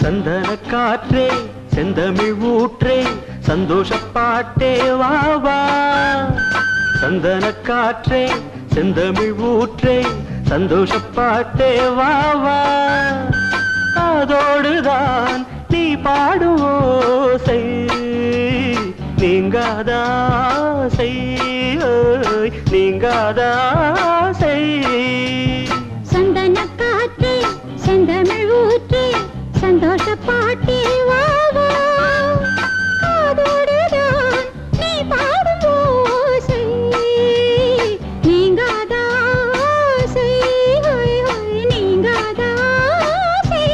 சந்தன காற்றே செந்தமிழ் ஊற்றே சந்தோஷ பாட்டே வா வா. சந்தன காற்றே செந்தமிழ் ஊற்றே சந்தோஷ பாட்டே வா வா. அதோடுதான் நீ பாடுவோசை நீங்காதாசை நீங்காதாசை சந்தன காற்றே செந்தமிழ் ஊற்றே சந்தோஷ பாட்டில் வாவா அதோடுதான் நீ பாடும் ஓசை. நீங்காத ஆசை. ஹொய் ஹொய் நீங்காத ஆசை.